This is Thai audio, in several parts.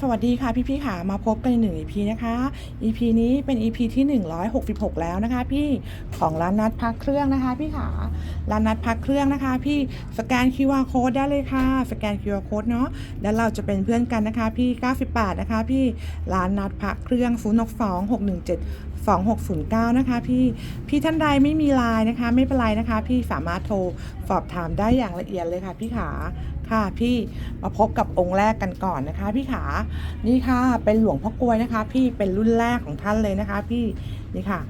สวัสดีค่ะพี่พี่ๆค่ะมาพบกันในหนึ่ง EP นะคะ EP นี้เป็น EP ที่ 166 แล้วนะคะ พี่ของร้านนัดพักเครื่องนะคะ พี่ขาร้านนัดพักเครื่องนะคะ พี่สแกน QR code ได้เลยค่ะ สแกน QR code เนาะแล้วเราจะเป็นเพื่อนกันนะคะ พี่98นะคะ พี่ร้านนัดพักเครื่อง0 6 2 6 1 7 2609 นะคะพี่พี่ท่านใดไม่มีไลน์นะคะ ไม่เป็นไรนะคะ พี่สามารถโทรสอบถามได้อย่างละเอียดเลยค่ะพี่ขา ค่ะ พี่มาพบกับองค์แรกกันก่อนนะคะ พี่ขานี่ค่ะ เป็นหลวงพ่อกลวยนะคะ พี่เป็นรุ่นแรกของท่านเลยนะคะ พี่นี่ค่ะ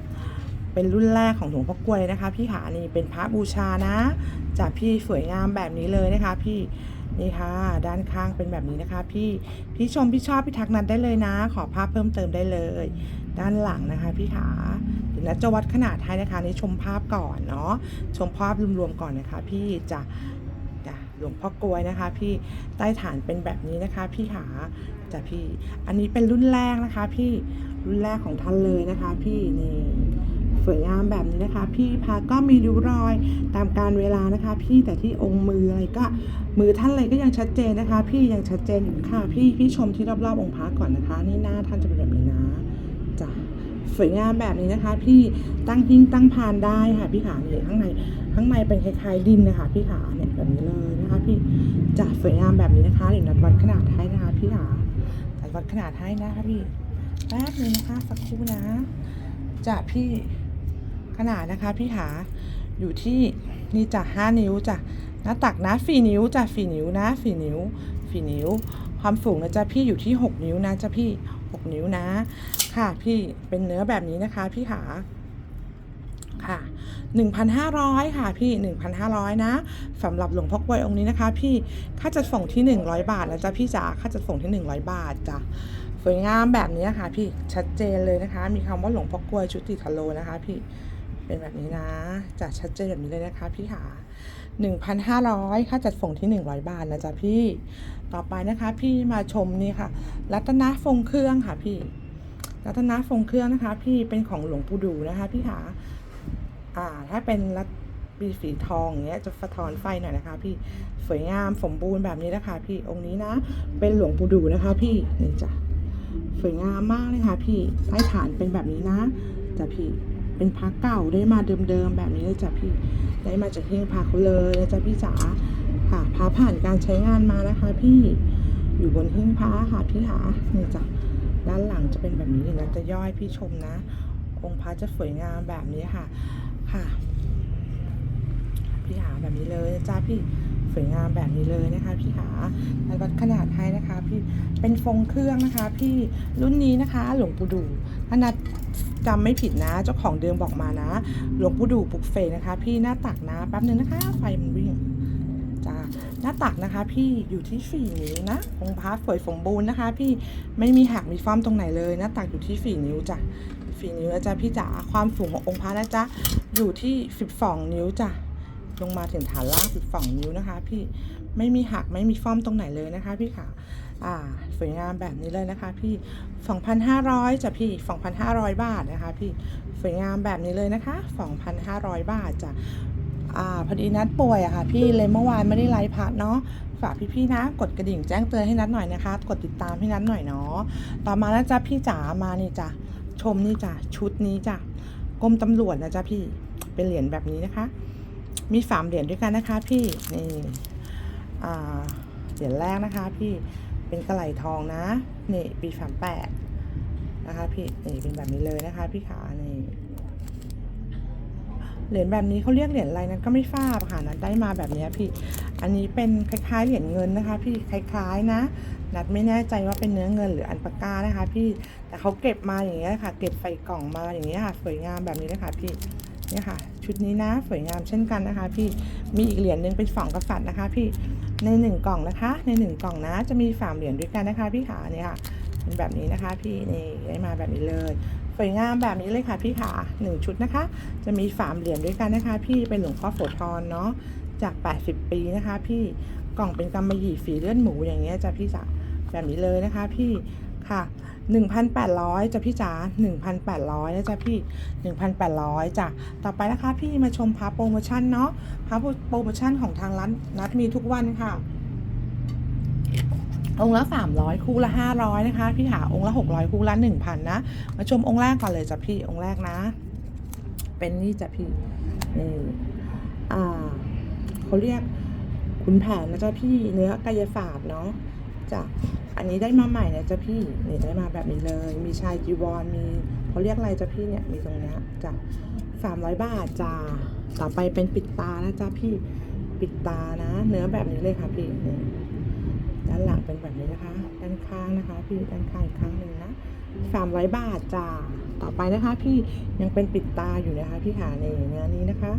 เป็นรุ่นแรกของหลวงพ่อกลวยนะคะ พี่ขานี่เป็นพระบูชานะจากพี่สวยงามแบบนี้เลยนะคะ พี่นี่ค่ะ ด้านข้างเป็นแบบนี้นะคะ พี่พี่ชมพี่ชอบพี่ทักนัดได้เลยนะ ขอภาพเพิ่มเติมได้เลย ด้านหลังนะคะ พี่ขาเดี๋ยวนัดจะวัดขนาดให้นะคะนี่ชมภาพก่อนเนาะชมภาพรวมๆก่อนนะคะ พี่จะ ลวงพ่อกลวยนะคะ พี่ใต้ฐานเป็นแบบนี้นะคะ พี่ขาจะพี่ อันนี้เป็นรุ่นแรกนะคะ พี่รุ่นแรกของท่านเลยนะคะ พี่นี่สวยงามแบบนี้นะคะ พี่พาก็มีริ้วรอยตามการเวลานะคะ พี่แต่ที่องค์มืออะไรก็มือท่านอะไรก็ยังชัดเจนนะคะ พี่ยังชัดเจนอยู่ค่ะ พี่พี่ชมที่รอบๆองค์พระก่อนนะคะ นี่หน้าท่านจะเป็นแบบนี้นะจ้ะ สวยงามแบบนี้นะคะ พี่ตั้งหิ้งตั้งพานได้ค่ะพี่ขาเนี่ยข้างในข้างในเป็นคล้ายๆดินนะคะพี่ขาเนี่ยแบบนี้เลยนะคะ พี่จะสวยงามแบบนี้นะคะเดี๋ยวนัดวัดขนาดให้นะคะพี่ขานัดวัดขนาดให้นะคะพี่แป๊บนึงนะคะสักครู่นะจะพี่ขนาดนะคะพี่ขาอยู่ที่นี่จ้ะห้านิ้วจ้ะหน้าตักนะฝีนิ้วจ้ะฝีนิ้วนะฝีนิ้วฝีนิ้ว ความสูงนะจ๊ะพี่อยู่ที่6นิ้วนะจ๊ะพี่6นิ้วนะ ค่ะพี่เป็นเนื้อแบบนี้นะคะพี่ขาค่ะ 1,500 ค่ะพี่ 1,500 นะสำหรับหลวงพ่อกล้วยองค์นี้นะคะ พี่ค่าจัดส่งที่ 100 บาทนะจ๊ะพี่จ๋าค่าจัดส่งที่ 100 บาทจ้ะสวยงามแบบนี้ค่ะ พี่ชัดเจนเลยนะคะ มีคำว่าหลวงพ่อกล้วยชุติทโลนะคะ พี่เป็นแบบนี้นะจะชัดเจนแบบนี้เลยนะคะ พี่ขา1,500 ค่าจัดส่งที่ 100 บาทนะจ๊ะพี่ ต่อไปนะคะ พี่มาชมนี่ค่ะ รัตนฟงเครื่องค่ะพี่ รัตนฟงเครื่องนะคะ พี่เป็นของหลวงปู่ดูนะคะพี่ขาอ่า ถ้าเป็นรัตปีสีทองอย่างเงี้ยจะสะท้อนไฟหน่อยนะคะ พี่สวยงามสมบูรณ์แบบนี้นะคะ พี่องค์นี้นะ เป็นหลวงปู่ดูนะคะ พี่นี่จ้ะสวยงามมากเลยค่ะ พี่ใต้ฐานเป็นแบบนี้นะจ้ะพี่เป็นพระเก่าได้มาเดิมๆแบบนี้เลยจ้ะพี่ได้มาจากเฮงพาเขาเลยนะจ๊ะพี่จ๋าค่ะพาผ่านการใช้งานมานะคะ พี่อยู่บนหิ้งพระค่ะพี่หานี่จ้ะ ด้านหลังจะเป็นแบบนี้นะจะย่อยพี่ชมนะ องค์พระจะสวยงามแบบนี้ค่ะ ค่ะพี่หาแบบนี้เลยจ้าพี่สวยงามแบบนี้เลยนะคะ พี่หาแล้ววัดขนาดให้นะคะ พี่เป็นฟงเครื่องนะคะ พี่รุ่นนี้นะคะ หลวงปู่ดูถ้านัดจำไม่ผิดนะ เจ้าของเดิมบอกมานะ หลวงปู่ดูปลุกเสกนะคะ พี่หน้าตักนะแป๊บนึงนะคะ ไฟมันวิ่ง หน้าตักนะคะ พี่อยู่ที่สี่นิ้วนะองค์พระสวยสมบูรณ์นะคะ พี่ไม่มีหักมีฟ้อมตรงไหนเลย หน้าตักอยู่ที่สี่นิ้วจ้ะสี่นิ้วนะจ๊ะพี่จ๋าความสูงขององค์พระนะจ๊ะอยู่ที่สิบสองนิ้วจ้ะลงมาถึงฐานล่างสิบสองนิ้วนะคะ พี่ไม่มีหักไม่มีฟ้อมตรงไหนเลยนะคะ พี่ขาอ่าสวยงามแบบนี้เลยนะคะ พี่ 2,500จ้ะพี่ 2,500 บาทนะคะ พี่สวยงามแบบนี้เลยนะคะ 2,500 บาทจ้ะ อ่าพอดีนัดป่วยอะค่ะ พี่เลยเมื่อวานไม่ได้ไลฟ์พัดเนาะฝากพี่ๆนะ กดกระดิ่งแจ้งเตือนให้นัดหน่อยนะคะ กดติดตามให้นัดหน่อยเนาะต่อมานะจ๊ะพี่จ๋ามานี่จ้ะชมนี่จ้ะชุดนี้จ้ะกรมตำรวจนะจ๊ะพี่เป็นเหรียญแบบนี้นะคะ มีสามเหรียญด้วยกันนะคะ พี่นี่อ่าเหรียญแรกนะคะ พี่เป็นกระไหลทองนะนี่ปีสามแปดนะคะ พี่นี่เป็นแบบนี้เลยนะคะ พี่ขานี่ เหรียญแบบนี้เขาเรียกเหรียญอะไรนั้นก็ไม่ทราบค่ะนัดได้มาแบบนี้พี่ อันนี้เป็นคล้ายๆเหรียญเงินนะคะ พี่คล้ายๆนะนัดไม่แน่ใจว่าเป็นเนื้อเงินหรืออันปากกานะคะ พี่แต่เขาเก็บมาอย่างเงี้ยค่ะ เก็บใส่กล่องมาอย่างเงี้ยค่ะ สวยงามแบบนี้นะคะพี่นี่ค่ะ ชุดนี้นะสวยงามเช่นกันนะคะ พี่มีอีกเหรียญหนึ่งเป็นสองกษัตริย์นะคะ พี่ในหนึ่งกล่องนะคะ ในหนึ่งกล่องนะจะมีสามเหรียญด้วยกันนะคะ พี่ขาเนี่ยค่ะเป็นแบบนี้นะคะ พี่นี่ได้มาแบบนี้เลย สวยงามแบบนี้เลยค่ะพี่ขาหนึ่งชุดนะคะ จะมีสามเหรียญด้วยกันนะคะ พี่เป็นหลวงพ่อโสธรเนาะจาก 80 ปีนะคะ พี่กล่องเป็นกำมะหยี่ฝีเลื่อดหมูอย่างเงี้ยจ้ะพี่จ๋าแบบนี้เลยนะคะ พี่ค่ะ 1,800จ้ะพี่จ๋า1,800นะจ๊ะพี่ 1,800จ้ะต่อไปนะคะ พี่มาชมพาโปรโมชั่นเนาะพาโปรโมชั่นของทางร้านนัดมีทุกวันค่ะ องค์ละ 300 คู่ละ 500 นะคะ พี่หาองค์ละ 600 คู่ละ 1,000 นะ มาชมองค์แรกก่อนเลยจ้ะพี่องค์แรกนะ เป็นนี่จ้ะพี่นี่อ่าเขาเรียกขุนแผนนะจ๊ะพี่เนื้อกายศาสตร์เนาะจ้ะอันนี้ได้มาใหม่นะจ๊ะพี่นี่ได้มาแบบนี้เลย มีชายจีวรมีเขาเรียกอะไรจ๊ะพี่เนี่ยมีตรงเนี้ยจ้ะ300บาทจ้าต่อไปเป็นปิดตานะจ๊ะพี่ปิดตานะ เนื้อแบบนี้เลยค่ะพี่นี่ ด้านหลังเป็นแบบนี้นะคะ ด้านข้างนะคะพี่ด้านข้างอีกครั้งหนึ่งนะสามร้อยบาทจ้าต่อไปนะคะ พี่ยังเป็นปิดตาอยู่นะคะ พี่ขาในเนื้อนี้นะคะ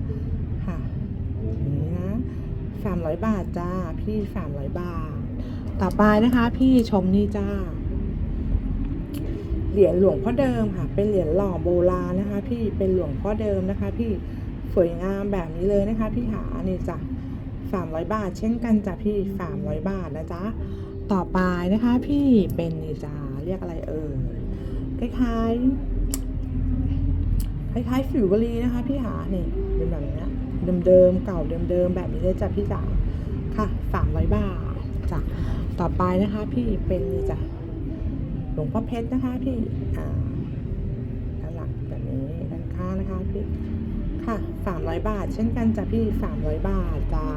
ค่ะนี้นะสามร้อยบาทจ้า พี่สามร้อยบาท ต่อไปนะคะ พี่ชมนี่จ้าเหรียญหลวงพ่อเดิมค่ะ เป็นเหรียญหล่อโบราณนะคะ พี่เป็นหลวงพ่อเดิมนะคะ พี่สวยงามแบบนี้เลยนะคะ พี่หานี่จ้ะ สามร้อยบาท เช่นกันจ้ะพี่สามร้อยบาทนะจ๊ะ ต่อไปนะคะ พี่เป็นนี่จ้าเรียกอะไรเอ่ยคล้ายๆคล้ายๆฟิวบรีนะคะ พี่หานี่เป็นแบบนี้เดิมๆเก่าเดิมๆแบบนี้เลยจ้ะพี่จ๋าค่ะสามร้อยบาทจ้ะต่อไปนะคะ พี่เป็นนี่จ้ะหลวงพ่อเพชรนะคะ พี่อ่าด้านหลังแบบนี้ด้านข้างนะคะพี่ ค่ะสามร้อยบาท เช่นกันจ้ะพี่สามร้อยบาทจ้า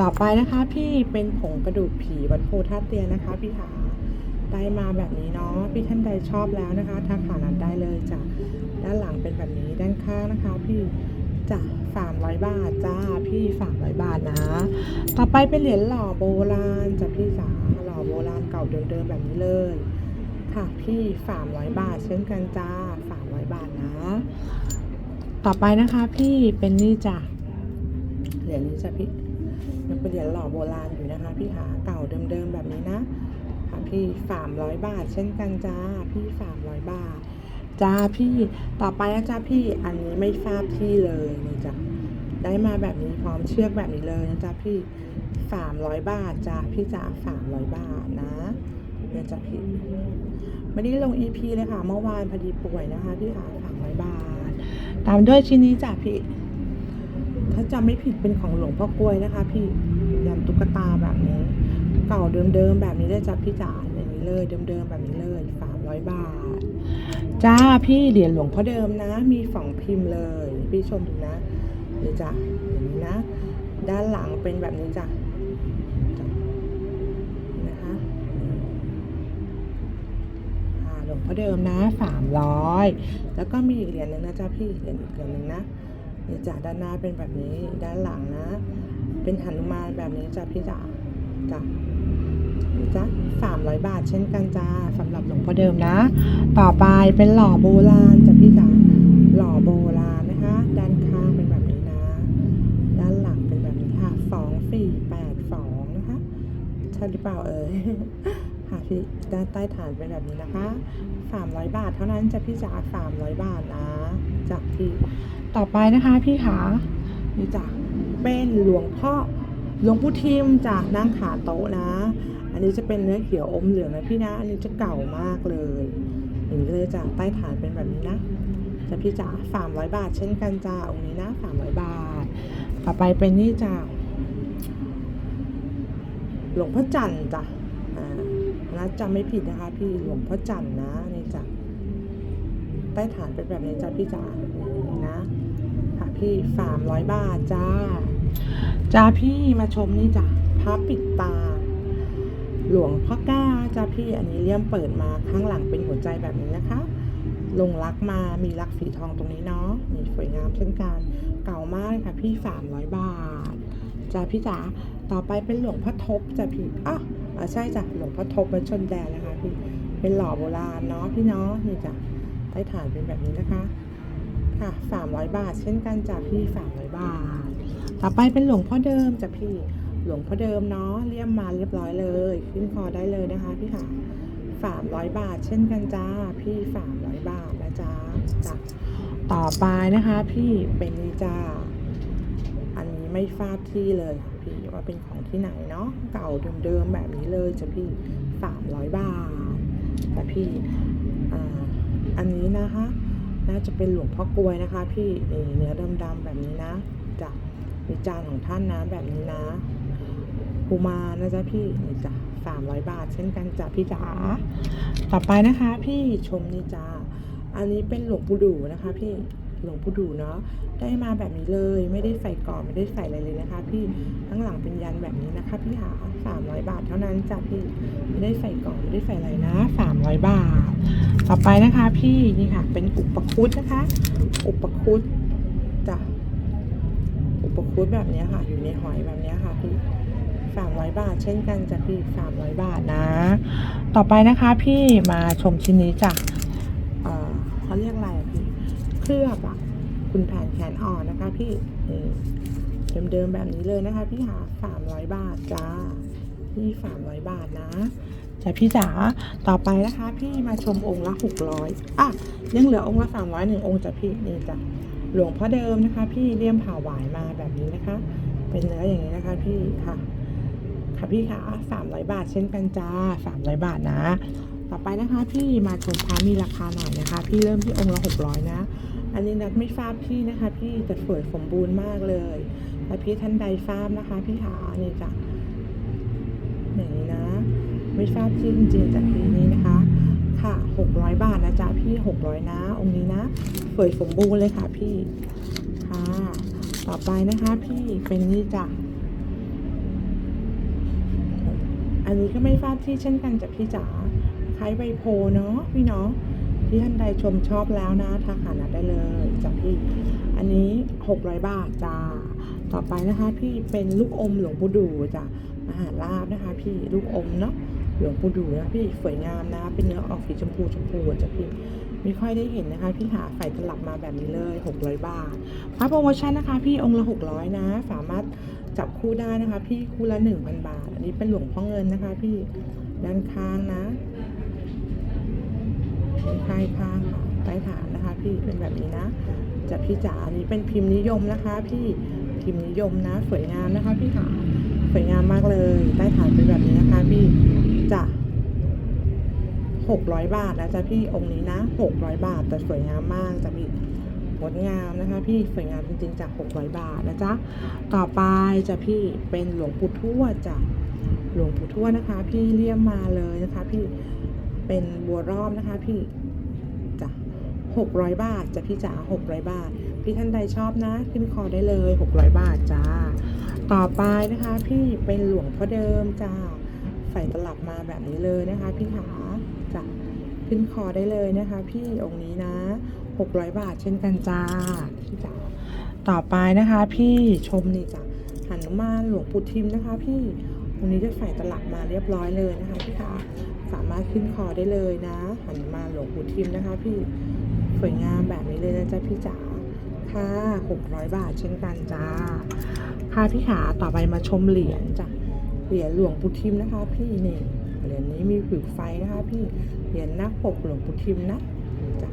ต่อไปนะคะพี่เป็นผงกระดูกผีวัดโพธาเตียนนะคะพี่ขาได้มาแบบนี้เนาะพี่ท่านใดชอบแล้วนะคะทักหานันได้เลยจ้ะด้านหลังเป็นแบบนี้ด้านข้างนะคะ พี่จ้ะสามร้อยบาทจ้าพี่สามร้อยบาทนะ ต่อไปเป็นเหรียญหล่อโบราณจ้ะพี่จ๋าหล่อโบราณเก่าเดิมๆแบบนี้เลย ค่ะพี่สามร้อยบาทเช่นกันจ้าสามร้อยบาทนะ ต่อไปนะคะพี่เป็นนี่จ้ะเหรียญนี้จ้ะพี่ยังเป็นเหรียญหล่อโบราณอยู่นะคะ พี่หาเก่าเดิมๆแบบนี้นะค่ะพี่สามร้อยบาท เช่นกันจ้าพี่สามร้อยบาทจ้าพี่ต่อไปนะจ้าพี่อันนี้ไม่ทราบที่เลยนี่จ้ะได้มาแบบนี้พร้อมเชือกแบบนี้เลยนะจ้าพี่สามร้อยบาทจ้าพี่จ๋าสามร้อยบาทนะเนี่ยจ้าพี่ไม่ได้ลง EP เลยค่ะ เมื่อวานพอดีป่วยนะคะ พี่ขาสามร้อยบาท ตามด้วยชิ้นนี้จ้ะพี่ ถ้าจำไม่ผิดเป็นของหลวงพ่อกล้วยนะคะ พี่ยันตุ๊กตาแบบนี้เก่าเดิมๆแบบนี้เลยจ้ะพี่จ๋าอย่างนี้เลยเดิมๆแบบนี้เลยสามร้อยบาท จ้าพี่เหรียญหลวงพ่อเดิมนะ มีสองพิมพ์เลย พี่ชมดูนะเดี๋ยวจ้ะอย่างนี้นะ ด้านหลังเป็นแบบนี้จ้ะจ้ะนี่นะคะ อ่าหลวงพ่อเดิมนะสามร้อยแล้วก็มีอีกเหรียญหนึ่งนะจ๊ะพี่เหรียญอีกเหรียญหนึ่งนะนี่จ้ะด้านหน้าเป็นแบบนี้ด้านหลังนะ เป็นหันุมานแบบนี้จ้ะพี่จ๋าจ้ะจ้ะสามร้อยบาทเช่นกันจ้าสำหรับหลวงพ่อเดิมนะ ต่อไปเป็นหล่อโบราณจ้ะพี่จ๋าหล่อโบราณนะคะ ด้านข้างเป็นแบบนี้นะ ด้านหลังเป็นแบบนี้ค่ะสองสี่แปดสองนะคะใช่หรือเปล่าเอ่ย ค่ะพี่ด้านใต้ฐานเป็นแบบนี้นะคะสามร้อยบาทเท่านั้นจะพี่จ๋าสามร้อยบาทนะจากพี่ต่อไปนะคะพี่ขานี่จ้ะเป็นหลวงพ่อหลวงพ่ทิมจากนั่งขาโต๊ะนะ อันนี้จะเป็นเนื้อเขียวอมเหลืองนะพี่นะ อันนี้จะเก่ามากเลยอย่างนี้เลยจ้ะใต้ฐานเป็นแบบนี้นะจะพี่จ๋าสามร้อยบาท เช่นกันจ้าองค์นี้นะสามร้อยบาท ต่อไปเป็นนี่จ้ะหลวงพ่อจันจ้ะอ่า นะจำไม่ผิดนะคะ พี่หลวงพ่อจันนะนี่จ้ะใต้ฐานเป็นแบบนี้จ้ะพี่จ๋านะค่ะพี่สามร้อยบาทจ้าจ้าพี่มาชมนี่จ้ะพระปิดตา หลวงพ่อก้าจ้าพี่อันนี้เลี่ยมเปิดมาข้างหลังเป็นหัวใจแบบนี้นะคะลงรักมามีรักสีทองตรงนี้เนาะนี่สวยงามเช่นกันเก่ามากค่ะพี่สามร้อยบาทจ้าพี่จ๋าต่อไปเป็นหลวงพ่อทบจ้ะพี่อะ อะใช่จ้ะหลวงพ่อทบวัดชนแดนนะคะพี่เป็นหล่อโบราณเนาะพี่เนาะนี่จ้ะใต้ฐานเป็นแบบนี้นะคะค่ะสามร้อยบาท เช่นกันจ้ะพี่สามร้อยบาท ต่อไปเป็นหลวงพ่อเดิมจ้ะพี่หลวงพ่อเดิมเนาะเลี่ยมมาเรียบร้อยเลย ขึ้นคอได้เลยนะคะพี่ค่ะสามร้อยบาท เช่นกันจ้าพี่สามร้อยบาทนะจ๊ะจ้ะต่อไปนะคะ พี่เป็นนี่จ้าอันนี้ไม่ทราบที่เลยค่ะพี่ ว่าเป็นของที่ไหนเนาะเก่าเดิมๆแบบนี้เลยจ้ะพี่สามร้อยบาทแต่พี่ออันนี้นะคะน่าจะเป็นหลวงพ่อกลวยนะคะ พี่เนื้อดำๆแบบนี้นะจ้ะมีจานของท่านนะแบบนี้นะกุมานะจ๊ะพี่นี่จ้ะ300บาท เช่นกันจ้ะพี่จ๋าต่อไปนะคะ พี่ชมนี่จ้าอันนี้เป็นหลวงปู่ดูนะคะ พี่ หลวงปู่ดูเนาะได้มาแบบนี้เลย ไม่ได้ใส่กรอบไม่ได้ใส่อะไรเลยนะคะ พี่ข้างหลังเป็นยันแบบนี้นะคะ พี่หา300 บาทเท่านั้นจ้ะพี่ไม่ได้ใส่กรอบไม่ได้ใส่อะไรนะ 300 บาท ต่อไปนะคะ พี่นี่ค่ะ เป็นอุปคุตนะคะ อุปคุตจ้ะอุปคุตแบบนี้ค่ะ อยู่ในหอยแบบนี้ค่ะพี่สามร้อยบาท เช่นกันจ้ะพี่สามร้อยบาทนะ ต่อไปนะคะพี่มาชมชิ้นนี้จ้ะเขาเรียกอะไรพี่เลือบอะคุณแผนแขนอ่อนนะคะพี่นี่เดิมๆแบบนี้เลยนะคะ พี่หาสามร้อยบาทจ้าพี่สามร้อยบาทนะจ้ะพี่จ๋าต่อไปนะคะ พี่มาชมองค์ละหกร้อยอะยังเหลือองค์ละสามร้อยหนึ่งองค์จ้ะพี่นี่จ้ะหลวงพ่อเดิมนะคะ พี่เลี่ยมผ่าหวายมาแบบนี้นะคะ เป็นเนื้ออย่างนี้นะคะ พี่ค่ะค่ะพี่คะสามร้อยบาทเช่นกันจ้าสามร้อยบาทนะ ต่อไปนะคะพี่มาชมพระมีราคาหน่อยนะคะพี่เริ่มที่องค์ละหกร้อยนะ อันนี้นัดไม่ทราบพี่นะคะพี่แต่สวยสมบูรณ์มากเลยถ้าพี่ท่านใดทราบนะคะ พี่หานี่จ้ะอย่างนี้นะ ไม่ทราบชื่อจริงๆจากพี่นี้นะคะ ค่ะหกร้อยบาทนะจ๊ะพี่หกร้อยนะ องค์นี้นะสวยสมบูรณ์เลยค่ะพี่ค่ะ ต่อไปนะคะพี่เป็นนี่จ้ะอันนี้ก็ไม่ทราบที่เช่นกันจากพี่จ๋า คล้ายใบโพเนาะพี่เนาะที่ท่านใดชมชอบแล้วนะทักหานัดได้เลยจากพี่อันนี้ 600 บาทจ้าต่อไปนะคะพี่เป็นลูกอมหลวงปู่ดูจ้ะมหาลาบนะคะ พี่ลูกอมเนาะหลวงปู่ดูนะพี่สวยงามนะเป็นเนื้อออกสีชมพูชมพูจ้ะพี่ไม่ค่อยได้เห็นนะคะ พี่หาใส่ตลับมาแบบนี้เลย 600 บาทพระโปรโมชั่นนะคะ พี่องค์ละ 600 นะ สามารถจับคู่ได้นะคะ พี่คู่ละหนึ่งพันบาท อันนี้เป็นหลวงพ่อเงินนะคะ พี่ด้านข้างนะ ด้านข้างข้างค่ะใต้ฐานนะคะพี่เป็นแบบนี้นะจะพี่จ๋าอันนี้เป็นพิมพ์นิยมนะคะ พี่พิมพ์นิยมนะ สวยงามนะคะ พี่ขาสวยงามมากเลยใต้ฐานเป็นแบบนี้นะคะ พี่จะหกร้อยบาทนะจ๊ะพี่องค์นี้นะหกร้อยบาท แต่สวยงามมากจ้ะพี่งดงามนะคะ พี่สวยงามจริงๆจากหกร้อยบาทนะจ๊ะต่อไปจะพี่เป็นหลวงปู่ทวดจ้ะหลวงปู่ทวดนะคะ พี่เลี่ยมมาเลยนะคะ พี่ เป็นบัวรอบนะคะพี่จ้ะหกร้อยบาทจ้ะพี่จ๋าหกร้อยบาท พี่ท่านใดชอบนะขึ้นคอได้เลยหกร้อยบาทจ้า ต่อไปนะคะ พี่เป็นหลวงพ่อเดิมจ้าใส่ตลับมาแบบนี้เลยนะคะ พี่ขาจ้ะขึ้นคอได้เลยนะคะ พี่องค์นี้นะหกร้อยบาทเช่นกันจ้าพี่จ๋าต่อไปนะคะ พี่ชมนี่จ้ะหันุมานหลวงปู่ทิมนะคะ พี่วันนี้จะใส่ตลับมาเรียบร้อยเลยนะคะพี่คะ สามารถขึ้นคอได้เลยนะหันมาหลวงปู่ทิมนะคะ พี่สวยงามแบบนี้เลยนะจ๊ะพี่จ๋าค่ะ600 บาทเช่นกันจ้าค่ะพี่ขาต่อไปมาชมเหรียญจ้ะเหรียญหลวงปู่ทิมนะคะ พี่นี่เหรียญนี้มีผิวไฟนะคะ พี่เหรียญนักปกหลวงปู่ทิมนะนี่จ้ะ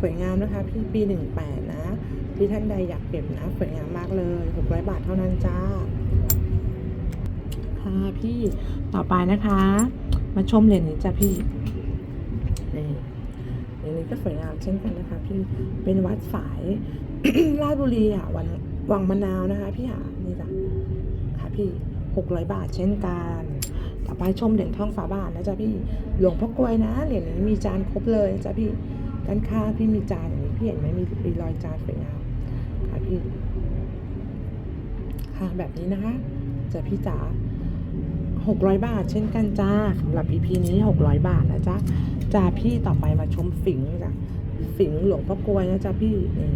สวยงามนะคะ พี่ปี18นะที่ท่านใดอยากเก็บนะสวยงามมากเลย600บาทเท่านั้นจ้าค่ะพี่ต่อไปนะคะ มาชมเหรียญนี้จ้ะพี่นี่เหรียญนี้ก็สวยงามเช่นกันนะคะพี่เป็นวัดสายราชบุรีอะวันวังมะนาวนะคะพี่หานี่จ้ะค่ะพี่600บาทเช่นกันต่อไปชมเหรียญทองฝาบาทนะจ๊ะพี่หลวงพ่อกลวยนะเหรียญนี้มีจานครบเลยจ้ะพี่ด้านข้างพี่มีจานอย่างนี้พี่เห็นไหมมีมีรอยจานสวยงามค่ะพี่ค่ะแบบนี้นะคะจะพี่จ๋า 600 บาท เช่นกันจ้าสำหรับ EP นี้ 600 บาทนะจ๊ะจ้าพี่ต่อไปมาชมฝิงจ้ะฝิงหลวงพ่อกลวยนะจ๊ะพี่นี่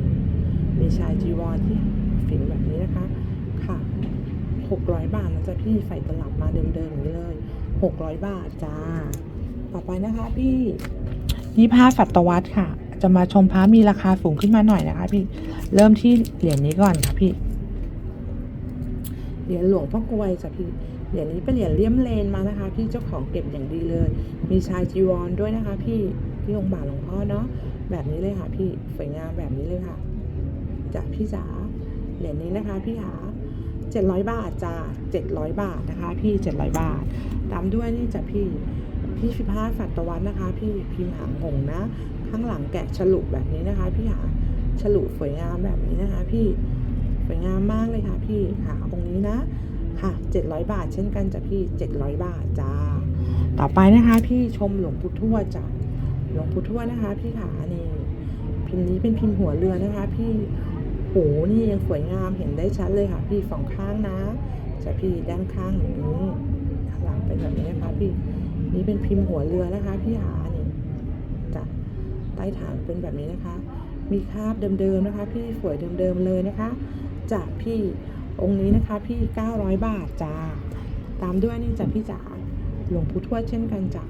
มีชายจีวรที่ฝิงแบบนี้นะคะ ค่ะ 600 บาทนะจ๊ะพี่ใส่ตลับมาเดิมๆอย่างนี้เลย 600 บาทจ้า ต่อไปนะคะพี่ยี่ห้าศตวรรษค่ะ จะมาชมพระมีราคาสูงขึ้นมาหน่อยนะคะ พี่เริ่มที่เหรียญนี้ก่อนค่ะพี่เหรียญหลวงพ่อกลวยจ้ะพี่ เหรียญนี้เป็นเหรียญเลี่ยมเลนมานะคะ พี่เจ้าของเก็บอย่างดีเลย มีชายจีวรด้วยนะคะ พี่ที่องค์บาทหลวงพ่อเนาะแบบนี้เลยค่ะ พี่สวยงามแบบนี้เลยค่ะจ้ะพี่จ๋าเหรียญนี้นะคะ พี่หาเจ็ดร้อยบาทจ้าเจ็ดร้อยบาทนะคะ พี่เจ็ดร้อยบาท ตามด้วยนี่จ้ะพี่พี่สิบห้าสัตวรรษนะคะ พี่พิมพ์หางหงนะ ข้างหลังแกะฉลุแบบนี้นะคะ พี่หาฉลุสวยงามแบบนี้นะคะ พี่สวยงามมากเลยค่ะ พี่ค่ะองค์นี้นะ ค่ะ 700 บาท เช่นกันจ้ะพี่ 700 บาทจ้า ต่อไปนะคะ พี่ชมหลวงปู่ทวดจ้ะหลวงปู่ทวดนะคะ พี่ขานี่พิมพ์นี้เป็นพิมพ์หัวเรือนะคะ พี่โหนี่ยังสวยงามเห็นได้ชัดเลยค่ะ พี่สองข้างนะจะพี่ด้านข้างอย่างนี้หลังเป็นแบบนี้นะคะพี่นี่เป็นพิมพ์หัวเรือนะคะ พี่หานี่จ้ะใต้ฐานเป็นแบบนี้นะคะ มีคราบเดิมๆนะคะ พี่สวยเดิมๆเลยนะคะจากพี่ องค์นี้นะคะพี่ 900 บาทจ้า ตามด้วยนี่จ้ะพี่จ๋า หลวงปู่ทวดเช่นกันจ้ะ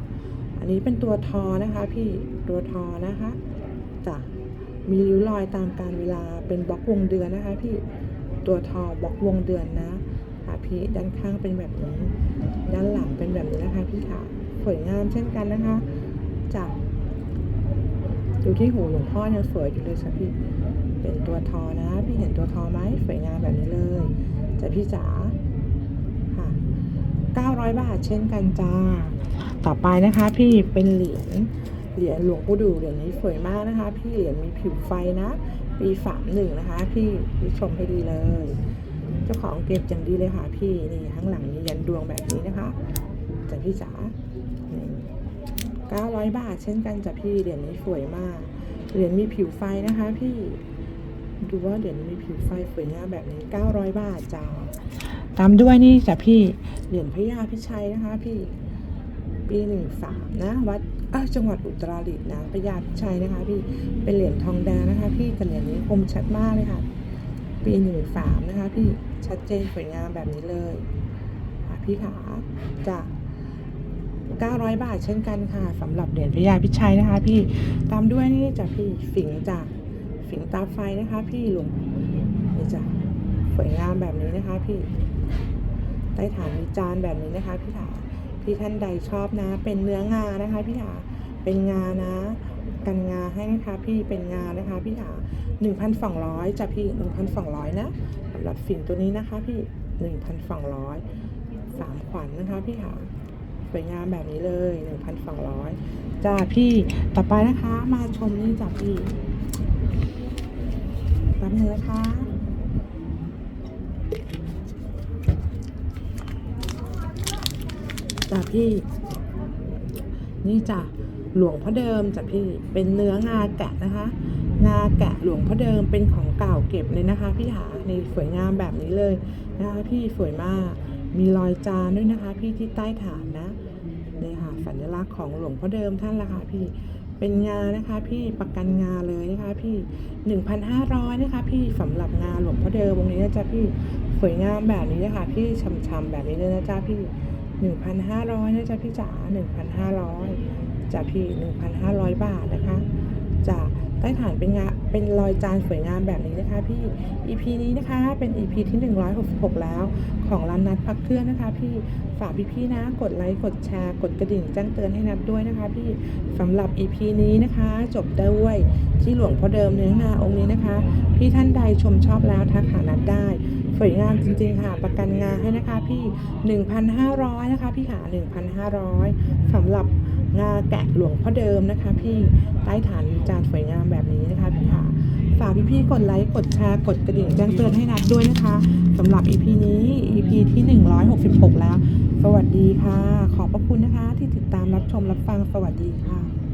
อันนี้เป็นตัวทอนะคะพี่ตัวทอนะคะจ้ะ มีริ้วรอยตามการเวลาเป็นบล็อกวงเดือนนะคะพี่ ตัวทอบล็อกวงเดือนนะค่ะพี่ด้านข้างเป็นแบบนี้ ด้านหลังเป็นแบบนี้นะคะพี่ค่ะ สวยงามเช่นกันนะคะจ้ะดูที่หูหลวงพ่อยังสวยอยู่เลยจ้ะพี่ เป็นตัวทอนะ พี่เห็นตัวทอไหมสวยงามแบบนี้เลยจะพี่จ๋าค่ะ900 บาทเช่นกันจ้า ต่อไปนะคะ พี่เป็นเหรียญเหรียญหลวงปู่ดูเหรียญนี้สวยมากนะคะ พี่เหรียญมีผิวไฟนะปีสามหนึ่งนะคะ พี่พี่ชมให้ดีเลย เจ้าของเก็บอย่างดีเลยค่ะ พี่นี่ข้างหลังมียันดวงแบบนี้นะคะจ้ะพี่จ๋าเก้าร้อยบาทเช่นกันจ้ะพี่เหรียญนี้สวยมาก เหรียญมีผิวไฟนะคะพี่ดูว่าเหรียญมีผิวไฟสวยงามแบบนี้เก้าร้อยบาทจ้าตามด้วยนี่จ้ะพี่เหรียญพระยาพิชัยนะคะ พี่ปีหนึ่งสามนะวัดเอ้ยจังหวัดอุตรดิตถ์นะพระยาพิชัยนะคะ พี่เป็นเหรียญทองแดงนะคะ พี่แต่เหรียญนี้คมชัดมากเลยค่ะ ปีหนึ่งสามนะคะ พี่ชัดเจนสวยงามแบบนี้เลยพี่ขาจ้ะ 900 บาทเช่นกันค่ะสำหรับเหรียญพระยาพิชัยนะคะ พี่ตามด้วยนี่จ้ะพี่ฝิงจากฝิงตาไฟนะคะ พี่หลวงนี่จ้ะสวยงามแบบนี้นะคะ พี่ใต้ฐานมีจานแบบนี้นะคะ พี่ถาพี่ท่านใดชอบนะ เป็นเนื้องานะคะ พี่ถาเป็นงานะ กันงาให้นะคะ พี่เป็นงานะคะ พี่ถา1,200จ้ะพี่ 1,200 นะสำหรับฝิ่นตัวนี้นะคะ พี่ 1,200สามขวัญนนะคะพี่ถา สวยงามแบบนี้เลย 1,200จ้าพี่ต่อไปนะคะ มาชมนี่จ้ะพี่รับเนื้อคะจ้ะพี่ นี่จ้ะหลวงพ่อเดิมจ้ะพี่เป็นเนื้องาแกะนะคะ งาแกะหลวงพ่อเดิมเป็นของเก่าเก็บเลยนะคะ พี่หาในสวยงามแบบนี้เลยนะคะพี่สวยมาก มีรอยจานด้วยนะคะ พี่ที่ใต้ฐานนะนี่ค่ะสัญลักษณ์ของหลวงพ่อเดิมท่านละค่ะพี่เป็นงานะคะพี่ประกันงาเลยนะคะพี่ 1,500นะคะพี่สำหรับงานหลวงพ่อเดิมวงนี้นะจ๊ะพี่สวยงามแบบนี้นะคะพี่ช่ำๆแบบนี้เลยนะจ๊ะพี่ 1,500นะจ๊ะพี่จ๋า1,500จ้ะพี่ 1,500 บาทนะคะจ้ะ ใต้ฐานเป็นงาเป็นรอยจานสวยงามแบบนี้นะคะพี่ EP นี้นะคะเป็น EP ที่ 166 แล้ว ของร้านนัดพักเครื่องนะคะพี่ฝากพี่ๆนะ กดไลค์กดแชร์กดกระดิ่งแจ้งเตือนให้นัดด้วยนะคะพี่สำหรับ EP นี้นะคะ จบด้วยที่หลวงพ่อเดิมเนื้องาองค์นี้นะคะ พี่ท่านใดชมชอบแล้วทักหานัดได้สวยงามจริงๆค่ะ ประกันงานให้นะคะพี่ 1,500 นะคะ พี่หา 1,500สำหรับ งาแกะหลวงพ่อเดิมนะคะ พี่ใต้ฐานจานสวยงามแบบนี้นะคะพี่หาฝากพี่ๆกดไลค์กดแชร์กดกระดิ่งแจ้งเตือนให้นัดด้วยนะคะสำหรับ EP นี้ EP ที่ 166 แล้ว สวัสดีค่ะ ขอบพระคุณนะคะที่ติดตามรับชมรับฟังสวัสดีค่ะ